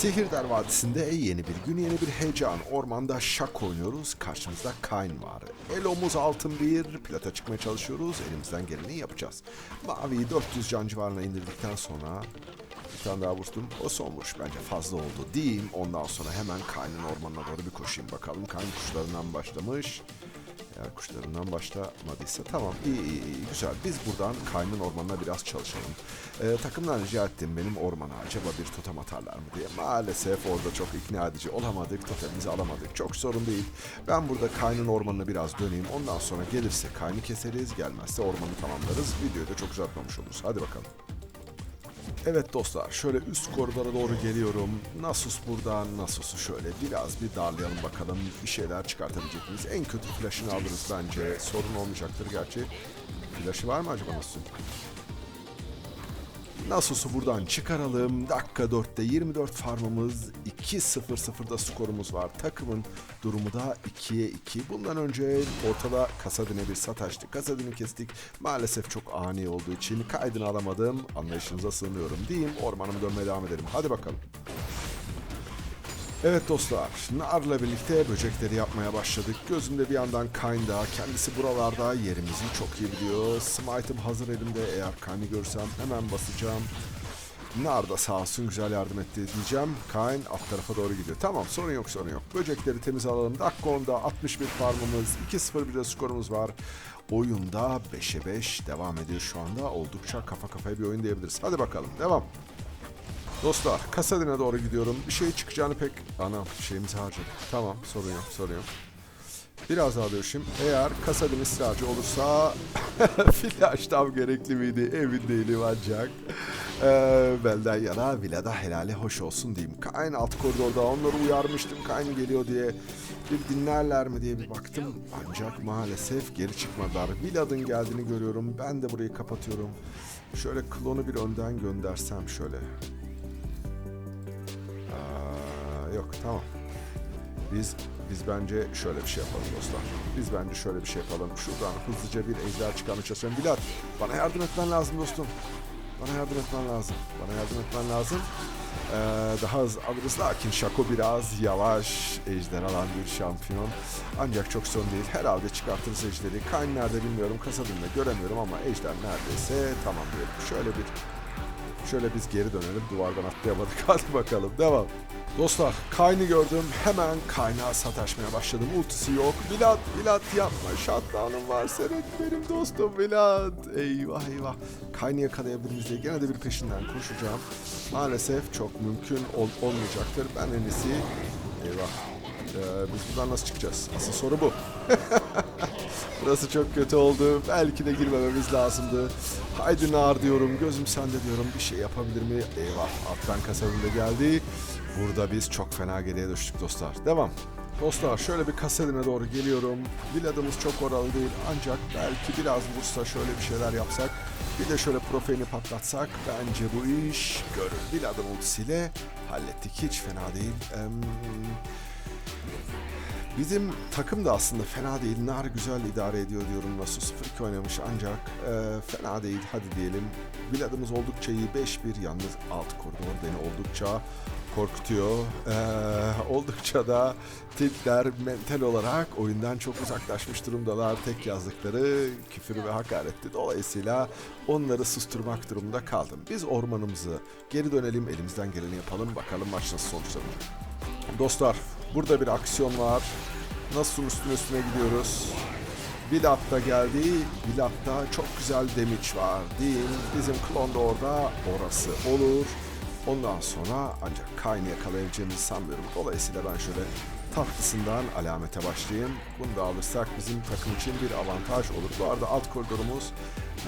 Sihirdar Vadisi'nde yeni bir gün, yeni bir heyecan. Ormanda şak oynuyoruz. Karşımızda Kayn var. Elomuz altın bir, plata çıkmaya çalışıyoruz. Elimizden geleni yapacağız. Mavi'yi 400 can civarına indirdikten sonra bir tane daha vurdum. O son vuruş bence fazla oldu diyeyim. Ondan sonra hemen Kayn'ın ormanına doğru bir koşayım bakalım. Kayn kuşlarından başlamış. Eğer kuşlarından başlamadıysa tamam iyi iyi iyi güzel. Biz buradan Kayn'ın ormanına biraz çalışalım. Ee, takımdan rica ettim benim ormana acaba bir totem atarlar mı diye. Maalesef orada çok ikna edici olamadık. Totemimizi alamadık. Çok sorun değil. Ben burada Kayn'ın ormanına biraz döneyim. Ondan sonra gelirse Kayn'ı keseriz. Gelmezse ormanı tamamlarız. Videoyu da çok uzatmamış oluruz. Hadi bakalım. Evet dostlar şöyle üst koridora doğru geliyorum. Nasus burada, Nasus'u şöyle biraz bir darlayalım bakalım. Bir şeyler çıkartabilecek miyiz? En kötü flash'ını alırız bence. Sorun olmayacaktır gerçi. Flash'ı var mı acaba Nasus'un? Nasus'u buradan çıkaralım. Dakika 4'te 24 farmımız, 2-0-0'da skorumuz var. Takımın durumu da 2'ye 2. Bundan önce ortada Kasadin'e bir sataştı. Kasadin'i kestik. Maalesef çok ani olduğu için kaydını alamadım. Anlayışınıza sığınıyorum diyeyim. Ormanıma dönmeye devam edelim. Hadi bakalım. Evet dostlar, Nar'la birlikte böcekleri yapmaya başladık. Gözümde bir yandan Kayn da, kendisi buralarda yerimizi çok iyi biliyor. Smite'ım hazır elimde, eğer Kayn'i görsem hemen basacağım. Nar da sağ olsun güzel yardım etti diyeceğim. Kayn alt tarafa doğru gidiyor. Tamam sorun yok sorun yok. Böcekleri temiz alalım. Dakika 10'da 61 farmımız, 2-0 bir de skorumuz var. Oyunda 5'e 5 devam ediyor şu anda. Oldukça kafa kafaya bir oyun diyebiliriz. Hadi bakalım devam. Dostlar Kasadin'e doğru gidiyorum. Bir şey çıkacağını pek... Anam şeyimizi harcadık. Tamam sorun yok sorun yok. Biraz daha dövüşüm. Eğer Kasadin ısrarcı olursa flash tam gerekli miydi emin değilim ancak. Ee, belden yana Villa'da helali hoş olsun diyeyim. Kayn alt koridorda onları uyarmıştım Kayn geliyor diye. Bir dinlerler mi diye bir baktım. Ancak maalesef geri çıkmadılar. Villad'ın geldiğini görüyorum. Ben de burayı kapatıyorum. Şöyle klonu bir önden göndersem şöyle. Yok tamam. Biz biz bence şöyle bir şey yapalım dostlar. Biz bence şöyle bir şey yapalım. Şuradan hızlıca bir ejder çıkarmaya çalışıyorum. Bilal bana yardım etmen lazım dostum. Bana yardım etmen lazım. Bana yardım etmen lazım. Ee, daha hızlı alırız lakin Şako biraz yavaş ejder alan bir şampiyon. Ancak çok sorun değil. Herhalde çıkartırız ejderi. Kayn nerede bilmiyorum. Kasadımda göremiyorum ama ejder neredeyse tamam diyelim. Şöyle bir Şöyle biz geri dönelim. Duvardan atlayamadık. Hadi bakalım. Devam. Dostlar Kayn'ı gördüm. Hemen Kayn'a sataşmaya başladım. Ultisi yok. Vlad, Vlad yapma. Shutdown'um var senin. Benim dostum Vlad. Eyvah eyvah. Kayn'ı yakalayabilir miyiz diye gene de bir peşinden koşacağım. Maalesef çok mümkün ol- olmayacaktır. Ben en iyisi... Eyvah. Ee, biz buradan nasıl çıkacağız? Asıl soru bu. Burası çok kötü oldu. Belki de girmememiz lazımdı. Haydi nar diyorum. Gözüm sende diyorum. Bir şey yapabilir mi? Eyvah. Alttan kasabında geldi. Burada biz çok fena geriye düştük dostlar. Devam. Dostlar şöyle bir kasedine doğru geliyorum. Villadımız çok oralı değil ancak belki biraz vursa şöyle bir şeyler yapsak. Bir de şöyle profilini patlatsak bence bu iş görür. Villadın ultisiyle hallettik. Hiç fena değil. Em, Bizim takım da aslında fena değil. Nar güzel idare ediyor diyorum. Nasıl 0-2 oynamış ancak e, fena değil. Hadi diyelim. Vlad'ımız oldukça iyi. 5-1 yalnız alt koridor beni oldukça korkutuyor. E, oldukça da tipler mental olarak oyundan çok uzaklaşmış durumdalar. Tek yazdıkları küfür ve hakaretti. Dolayısıyla onları susturmak durumunda kaldım. Biz ormanımızı geri dönelim. Elimizden geleni yapalım. Bakalım maç nasıl sonuçlanır. Dostlar burada bir aksiyon var. Nasıl üstüne üstüne gidiyoruz. Vlad da geldi. Vlad'da çok güzel damage var diyeyim. Bizim klon da orada. Orası olur. Ondan sonra ancak Kayn'ı yakalayabileceğimizi sanmıyorum. Dolayısıyla ben şöyle tatlısından alamete başlayayım. Bunu da alırsak bizim takım için bir avantaj olur. Bu arada alt koridorumuz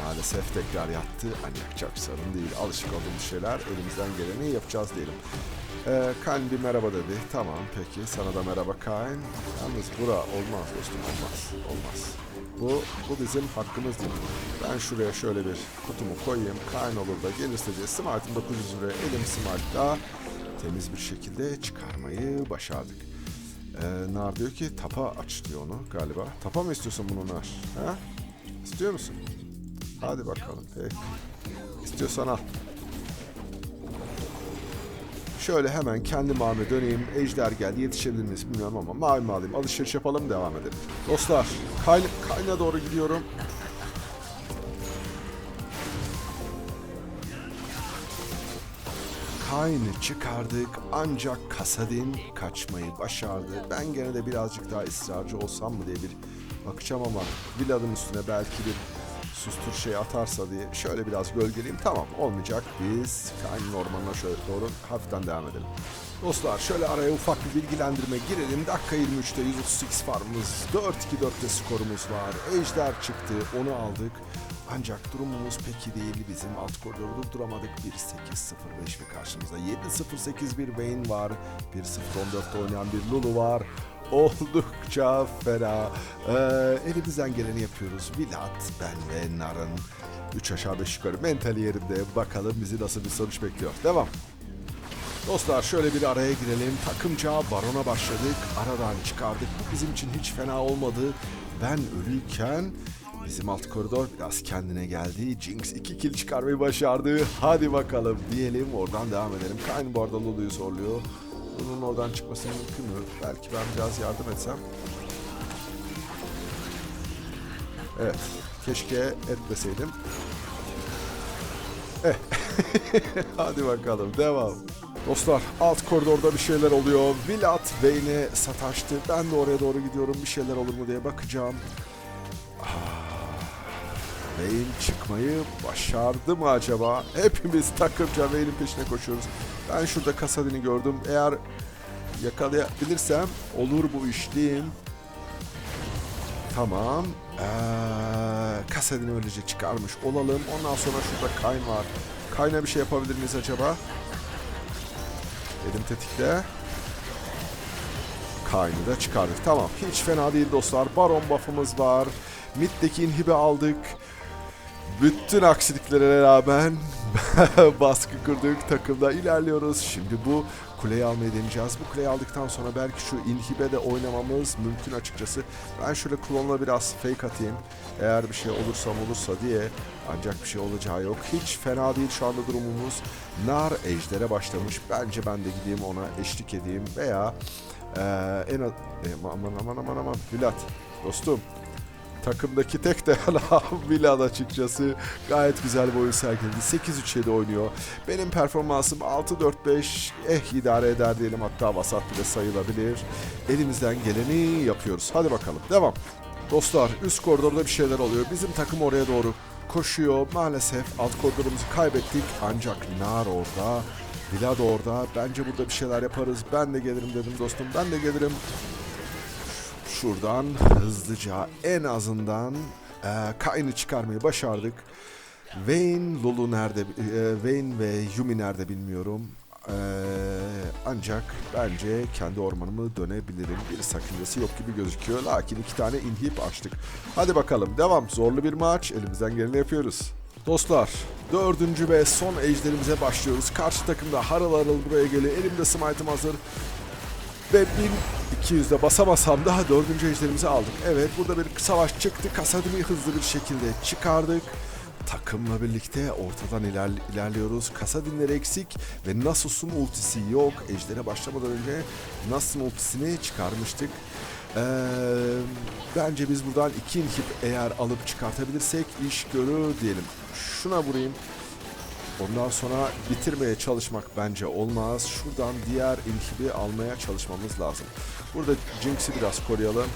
maalesef tekrar yattı. Ancak çok sorun değil. Alışık olduğumuz şeyler. Elimizden geleni yapacağız diyelim. Ee, Kayn merhaba dedi. Tamam peki sana da merhaba Kayn. Yalnız bura olmaz dostum olmaz. Olmaz. Bu, bu bizim hakkımız değil. Ben şuraya şöyle bir kutumu koyayım. Kayn olur da gelirse diye Smart'ın 900 liraya elim Smart'la temiz bir şekilde çıkarmayı başardık. Ee, Nar diyor ki tapa aç diyor onu galiba. Tapa mı istiyorsun bunu Nar? Ha? İstiyor musun? Hadi bakalım peki. İstiyorsan al. Şöyle hemen kendi mavime döneyim. Ejder geldi. Yetişebilir miyiz bilmiyorum ama mavi alayım. Alışveriş yapalım devam edelim. Dostlar kay, kayna doğru gidiyorum. Kayn'ı çıkardık ancak Kasadin kaçmayı başardı. Ben gene de birazcık daha ısrarcı olsam mı diye bir bakacağım ama Villad'ın üstüne belki bir sustur şey atarsa diye şöyle biraz gölgeleyeyim. Tamam olmayacak. Biz Kayn'ın ormanına şöyle doğru hafiften devam edelim. Dostlar şöyle araya ufak bir bilgilendirme girelim. Dakika 23'te 138 farmımız, 4-2-4'te skorumuz var. Ejder çıktı, onu aldık. Ancak durumumuz pek iyi. Bizim alt koridoru durduramadık. 1-8-0-5 ve karşımızda 7-0-8 bir Vayne var. 1-0-14'te oynayan bir Lulu var. Oldukça fena. Ee, elimizden geleni yapıyoruz. Vilat, ben ve Nar'ın 3 aşağı 5 yukarı mentali yerinde. Bakalım bizi nasıl bir sonuç bekliyor. Devam. Dostlar şöyle bir araya girelim. Takımca barona başladık. Aradan çıkardık. Bu bizim için hiç fena olmadı. Ben ölüyken bizim alt koridor biraz kendine geldi. Jinx 2 kill çıkarmayı başardı. Hadi bakalım diyelim. Oradan devam edelim. Kayn bu arada Lulu'yu zorluyor. Lulu'nun oradan çıkması mümkün mü? Belki ben biraz yardım etsem. Evet. Keşke etmeseydim. Eh. Hadi bakalım devam. Dostlar alt koridorda bir şeyler oluyor. Vilat Vayne'e sataştı. Ben de oraya doğru gidiyorum. Bir şeyler olur mu diye bakacağım. Ah, Vayne çıkmayı başardı mı acaba? Hepimiz takımca Vayne'in peşine koşuyoruz. Ben şurada Kasadin'i gördüm. Eğer yakalayabilirsem olur bu iş diyeyim. Tamam. Ee, Kasadin'i öylece çıkarmış olalım. Ondan sonra şurada Kayn var. Kayn'a bir şey yapabilir miyiz acaba? Elim tetikte. Kayn'ı da çıkardık. Tamam. Hiç fena değil dostlar. Baron buff'ımız var. Mid'deki inhibi aldık. Bütün aksiliklere rağmen baskı kırdık. Takımda ilerliyoruz. Şimdi bu kuleyi almayı deneyeceğiz. Bu kuleyi aldıktan sonra belki şu inhibe de oynamamız mümkün açıkçası. Ben şöyle klonla biraz fake atayım. Eğer bir şey olursam olursa diye. Ancak bir şey olacağı yok. Hiç fena değil şu anda durumumuz. Nar ejdere başlamış. Bence ben de gideyim ona eşlik edeyim. Veya eee, en az... E, aman aman aman aman. Vlad dostum. Takımdaki tek dayanan Milan açıkçası gayet güzel bir oyun sergiledi. 8-3-7 oynuyor. Benim performansım 6-4-5 eh idare eder diyelim hatta vasat bile sayılabilir. Elimizden geleni yapıyoruz. Hadi bakalım devam. Dostlar üst koridorda bir şeyler oluyor. Bizim takım oraya doğru koşuyor. Maalesef alt koridorumuzu kaybettik. Ancak Nar orada. Vlad orada. Bence burada bir şeyler yaparız. Ben de gelirim dedim dostum. Ben de gelirim şuradan hızlıca en azından e, Kayn'ı çıkarmayı başardık. Vayne, Lulu nerede, e, Vayne ve Yumi nerede bilmiyorum. E, ancak bence kendi ormanımı dönebilirim. Bir sakıncası yok gibi gözüküyor. Lakin iki tane inhib açtık. Hadi bakalım devam. Zorlu bir maç. Elimizden geleni yapıyoruz. Dostlar dördüncü ve son ejderimize başlıyoruz. Karşı takımda harıl harıl buraya geliyor. Elimde smite'ım hazır. Ve 1200'de basamasam daha dördüncü ejderimizi aldık. Evet burada bir savaş çıktı. Kasadin'i hızlı bir şekilde çıkardık. Takımla birlikte ortadan iler, ilerliyoruz. Kasadinler eksik ve Nasus'un ultisi yok. Ejder'e başlamadan önce Nasus'un ultisini çıkarmıştık. Ee, bence biz buradan iki inhib eğer alıp çıkartabilirsek iş görür diyelim. Şuna vurayım. Ondan sonra bitirmeye çalışmak bence olmaz. Şuradan diğer inhibi almaya çalışmamız lazım. Burada Jinx'i biraz koruyalım.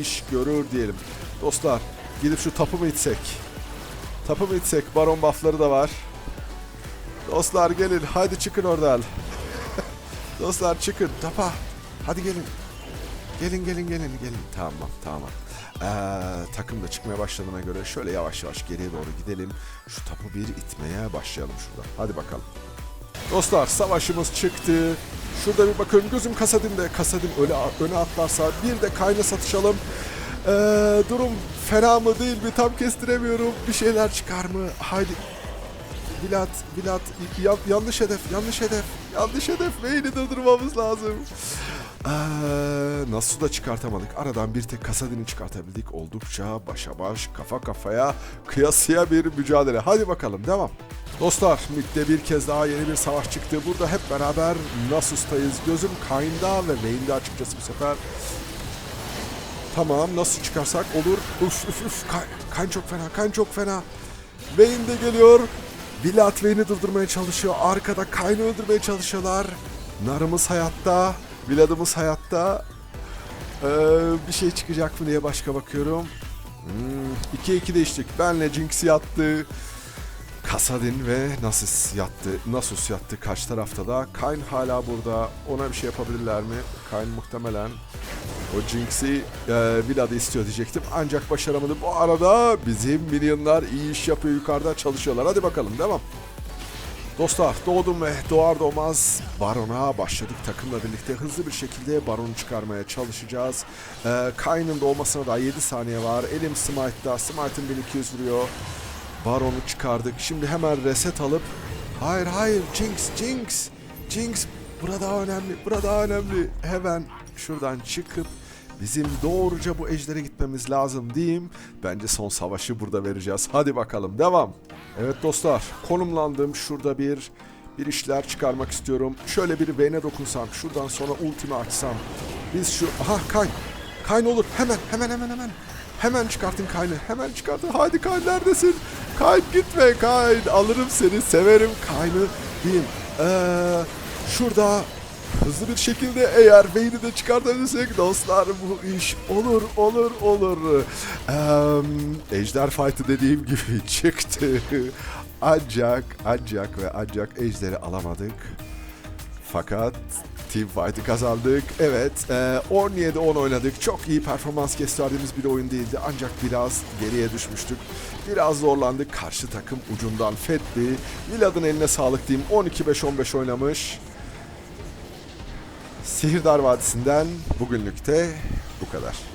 İş görür diyelim. Dostlar gidip şu tapu mu itsek? Tapu mu itsek? Baron buffları da var. Dostlar gelin hadi çıkın oradan. Dostlar çıkın tapa. Hadi gelin. Gelin gelin gelin gelin. Tamam tamam. Ee, takım da çıkmaya başladığına göre şöyle yavaş yavaş geriye doğru gidelim. Şu tapu bir itmeye başlayalım şurada. Hadi bakalım. Dostlar savaşımız çıktı. Şurada bir bakın gözüm Kasadin'de. Kasadin öyle öne atlarsa bir de kayna satışalım. Ee, durum fena mı değil mi tam kestiremiyorum. Bir şeyler çıkar mı? Haydi. Vilat, ya- yanlış hedef, yanlış hedef, yanlış hedef. Vayne'i durdurmamız lazım. Ee, nasıl da çıkartamadık. Aradan bir tek Kasadin'i çıkartabildik. Oldukça başa baş, kafa kafaya, kıyasıya bir mücadele. Hadi bakalım devam. Dostlar midde bir kez daha yeni bir savaş çıktı. Burada hep beraber Nasus'tayız. Gözüm Kayn'da ve Vayne'de açıkçası bu sefer. Tamam nasıl çıkarsak olur. Uf uf uf. Kayn, Kayn çok fena. Kayn çok fena. Vayne de geliyor. Vlad Vayne'i durdurmaya çalışıyor. Arkada Kayn'ı öldürmeye çalışıyorlar. Narımız hayatta. Vlad'ımız hayatta. Ee, bir şey çıkacak mı diye başka bakıyorum. Hmm, 2-2 değiştik. Benle Jinx yattı. Kasadin ve Nasus yattı. Nasus yattı karşı tarafta da. Kayn hala burada. Ona bir şey yapabilirler mi? Kayn muhtemelen o Jinx'i e, Vlad'ı istiyor diyecektim. Ancak başaramadı. Bu arada bizim minyonlar iyi iş yapıyor yukarıda çalışıyorlar. Hadi bakalım devam. Dostlar doğdum ve doğar doğmaz Baron'a başladık takımla birlikte hızlı bir şekilde Baron'u çıkarmaya çalışacağız. Ee, Kayn'ın doğmasına daha 7 saniye var. Elim Smite'da. Smite'ın 1200 vuruyor. Baron'u çıkardık. Şimdi hemen reset alıp Hayır hayır Jinx Jinx Jinx burada önemli burada önemli. Hemen şuradan çıkıp bizim doğruca bu ejdere gitmemiz lazım diyeyim. Bence son savaşı burada vereceğiz. Hadi bakalım devam. Evet dostlar konumlandım. Şurada bir bir işler çıkarmak istiyorum. Şöyle bir Vayne'e dokunsam. Şuradan sonra ultimi açsam. Biz şu... Aha Kayn. Kayn olur. Hemen hemen hemen hemen. Hemen çıkartın Kayn'ı. Hemen çıkartın. Hadi Kayn neredesin? Kayn gitme Kayn. Alırım seni. Severim Kayn'ı. Diyeyim. Ee, şurada hızlı bir şekilde eğer Vayne'i de çıkartabilirsek dostlar bu iş olur olur olur. Ee, Ejder Fight'ı dediğim gibi çıktı. Ancak ancak ve ancak Ejder'i alamadık. Fakat Team Fight'ı kazandık. Evet, e, 17-10 oynadık. Çok iyi performans gösterdiğimiz bir oyun değildi. Ancak biraz geriye düşmüştük. Biraz zorlandık. Karşı takım ucundan fetti. Milad'ın eline sağlık diyeyim. 12-5-15 oynamış. Sihirdar Vadisi'nden bugünlük de bu kadar.